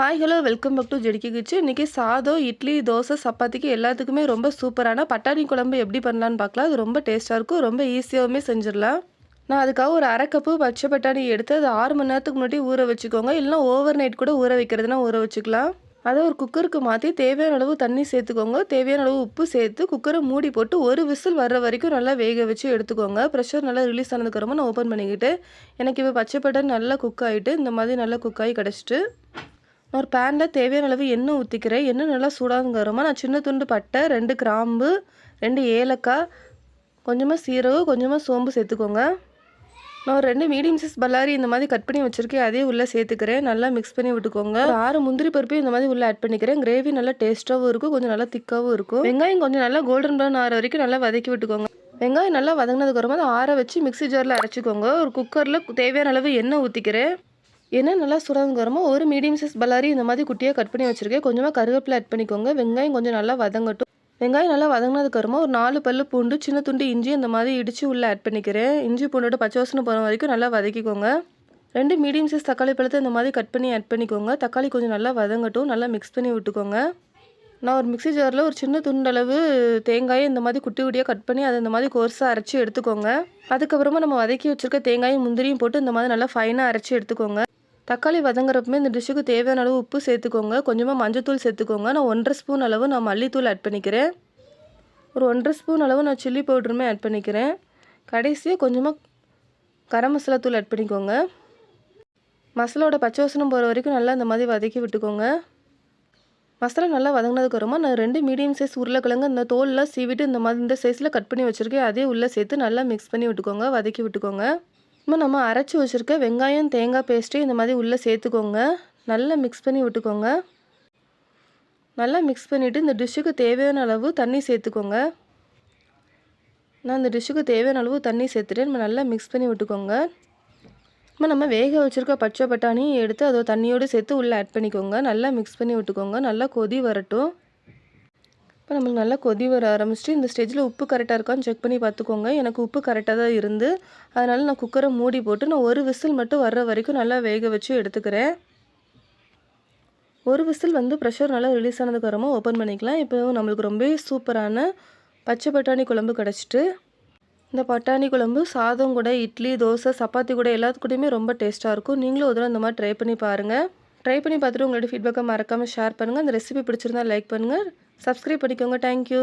Hi hello welcome back to ஜெடிக்கி கிச்சு இன்றைக்கி சாதம் இட்லி தோசை சப்பாத்திக்கு எல்லாத்துக்குமே ரொம்ப சூப்பரான பட்டாணி குழம்பு எப்படி பண்ணலான்னு பார்க்கலாம். அது ரொம்ப டேஸ்ட்டாக இருக்கும் ரொம்ப ஈஸியாகவுமே செஞ்சிடலாம். நான் அதுக்காக ஒரு அரை கப்பு பச்சை பட்டாணி எடுத்து அது ஆறு மணி நேரத்துக்கு முன்னாடி ஊற வச்சுக்கோங்க. இல்லைனா ஓவர் நைட் கூட ஊற வைக்கிறதுனா ஊற வச்சுக்கலாம். அதை ஒரு குக்கருக்கு மாற்றி தேவையான அளவு தண்ணி சேர்த்துக்கோங்க. தேவையான அளவு உப்பு சேர்த்து குக்கரை மூடி போட்டு ஒரு விசில் வர்ற வரைக்கும் நல்லா வேக வச்சு எடுத்துக்கோங்க. ப்ரெஷர் நல்லா ரிலீஸ் ஆனதுக்கப்புறமா நான் ஓப்பன் பண்ணிக்கிட்டு எனக்கு இப்போ பச்சை பட்டாணி நல்லா குக் ஆகிட்டு இந்த மாதிரி நல்லா குக் ஆகி கிடச்சிட்டு நான் ஒரு பேனில் தேவையான அளவு எண்ணெய் ஊற்றிக்கிறேன் எண்ணெய் நல்லா சூடாகுங்கிறோமா நான் சின்ன துண்டு பட்டை ரெண்டு கிராம்பு ரெண்டு ஏலக்காய் கொஞ்சமாக சீரகம் கொஞ்சமாக சோம்பு சேர்த்துக்கோங்க. நான் ஒரு ரெண்டு மீடியம் சைஸ் பல்லாரி இந்த மாதிரி கட் பண்ணி வச்சுருக்கேன். அதே உள்ளே சேர்த்துக்கிறேன். நல்லா மிக்ஸ் பண்ணி விட்டுக்கோங்க. ஆறு முந்திரி பருப்பையும் இந்த மாதிரி உள்ளே ஆட் பண்ணிக்கிறேன். கிரேவி நல்லா டேஸ்ட்டாகவும் இருக்கும். கொஞ்சம் நல்லா திக்காகவும் இருக்கும். வெங்காயம் கொஞ்சம் நல்லா கோல்டன் ப்ரௌன் ஆற வரைக்கும் நல்லா வதக்கி விட்டுக்கோங்க. வெங்காயம் நல்லா வதங்கினதுக்கப்புறமா அதை ஆற வச்சு மிக்ஸி ஜாரில் அரைச்சிக்கோங்க. ஒரு குக்கரில் தேவையான அளவு எண்ணெய் ஊற்றிக்கிறேன் என்ன நல்லா சுடாதுங்கிறமோ ஒரு மீடியம் சைஸ் பல்லாரி இந்த மாதிரி குட்டியாக கட் பண்ணி வச்சுருக்கேன். கொஞ்சமாக கருவேப்பிலை ஆட் பண்ணிக்கோங்க. வெங்காயம் கொஞ்சம் நல்லா வதங்கட்டும். வெங்காயம் நல்லா வதங்கினதுக்கப்புறமா ஒரு நாலு பல்லு பூண்டு சின்ன துண்டு இஞ்சி இந்த மாதிரி இடித்து உள்ளே ஆட் பண்ணிக்கிறேன். இஞ்சி பூண்டோட பச்சை வாசனை போகிற வரைக்கும் நல்லா வதக்கிக்கோங்க. ரெண்டு மீடியம் சைஸ் தக்காளி பழத்தை இந்த மாதிரி கட் பண்ணி ஆட் பண்ணிக்கோங்க. தக்காளி கொஞ்சம் நல்லா வதங்கட்டும். நல்லா மிக்ஸ் பண்ணி விட்டுக்கோங்க. நான் ஒரு மிக்ஸி ஜாரில் ஒரு சின்ன துண்டளவு தேங்காயை இந்த மாதிரி குட்டி குட்டியாக கட் பண்ணி அதை இந்த மாதிரி கோர்ஸாக அரைச்சி எடுத்துக்கோங்க. அதுக்கப்புறமா நம்ம வதக்கி வச்சுருக்க தேங்காயும் முந்திரியும் போட்டு இந்த மாதிரி நல்லா ஃபைனாக அரைச்சி எடுத்துக்கோங்க. தக்காளி வதங்குறப்பமே இந்த டிஷ்ஷுக்கு தேவையான அளவு உப்பு சேர்த்துக்கோங்க. கொஞ்சமாக மஞ்சத்தூள் சேர்த்துக்கோங்க. நான் ஒன்றரை ஸ்பூன் அளவு நான் மல்லித்தூள் ஆட் பண்ணிக்கிறேன். ஒரு ஒன்றரை ஸ்பூன் அளவு நான் சில்லி பவுடருமே ஆட் பண்ணிக்கிறேன். கடைசியாக கொஞ்சமாக கரம் மசாலா தூள் ஆட் பண்ணிக்கோங்க. மசாலாவோட பச்சை வசனம் போகிற வரைக்கும் நல்லா இந்த மாதிரி வதக்கி விட்டுக்கோங்க. மசாலா நல்லா வதங்கினதுக்கப்புறமா நான் ரெண்டு மீடியம் சைஸ் உருளைக்கிழங்கு இந்த தோல்லாம் சீவிட்டு இந்த மாதிரி இந்த சைஸில் கட் பண்ணி வச்சுருக்கேன். அதே உள்ளே சேர்த்து நல்லா மிக்ஸ் பண்ணி விட்டுக்கோங்க. வதக்கி விட்டுக்கோங்க. இப்போ நம்ம அரைச்சி வச்சுருக்க வெங்காயம் தேங்காய் பேஸ்ட்டு இந்த மாதிரி உள்ளே சேர்த்துக்கோங்க. நல்லா மிக்ஸ் பண்ணி விட்டுக்கோங்க. நல்லா மிக்ஸ் பண்ணிவிட்டு இந்த டிஷ்ஷுக்கு தேவையான அளவு தண்ணி சேர்த்துக்கோங்க. நான் இந்த டிஷ்ஷுக்கு தேவையான அளவு தண்ணி சேர்த்துட்டு நம்ம நல்லா மிக்ஸ் பண்ணி விட்டுக்கோங்க. இப்போ நம்ம வேக வச்சுருக்க பச்சை பட்டாணி எடுத்து அதை தண்ணியோடு சேர்த்து உள்ளே ஆட் பண்ணிக்கோங்க. நல்லா மிக்ஸ் பண்ணி விட்டுக்கோங்க. நல்லா கொதி வரட்டும். இப்போ நம்மளுக்கு நல்லா கொதி வர ஆரம்பிச்சிட்டு இந்த ஸ்டேஜில் உப்பு கரெக்டாக இருக்கான்னு செக் பண்ணி பார்த்துக்கோங்க. எனக்கு உப்பு கரெக்டாக தான் இருந்து. அதனால் நான் குக்கரை மூடி போட்டு நான் ஒரு விசில் மட்டும் வர்ற வரைக்கும் நல்லா வேக வச்சு எடுத்துக்கிறேன். ஒரு விசில் வந்து ப்ரெஷர் நல்லா ரிலீஸ் ஆனதுக்கப்புறமா ஓப்பன் பண்ணிக்கலாம். இப்போ நம்மளுக்கு ரொம்ப சூப்பரான பச்சை பட்டாணி குழம்பு கிடச்சிட்டு இந்த பட்டாணி குழம்பு சாதம் கூட இட்லி தோசை சப்பாத்தி கூட எல்லாத்துக்கூடையுமே ரொம்ப டேஸ்ட்டாக இருக்கும். நீங்களும் ஒரு தடவை இந்த மாதிரி ட்ரை பண்ணி பாருங்கள் ட்ரை பண்ணி பார்த்துட்டு உங்களோட ஃபீட்பேக்கை மறக்காமல் ஷேர் பண்ணுங்கள் அந்த ரெசிபி பிடிச்சிருந்தா லைக் பண்ணுங்கள் சப்ஸ்கிரைப் பண்ணிக்கோங்க. தேங்க்யூ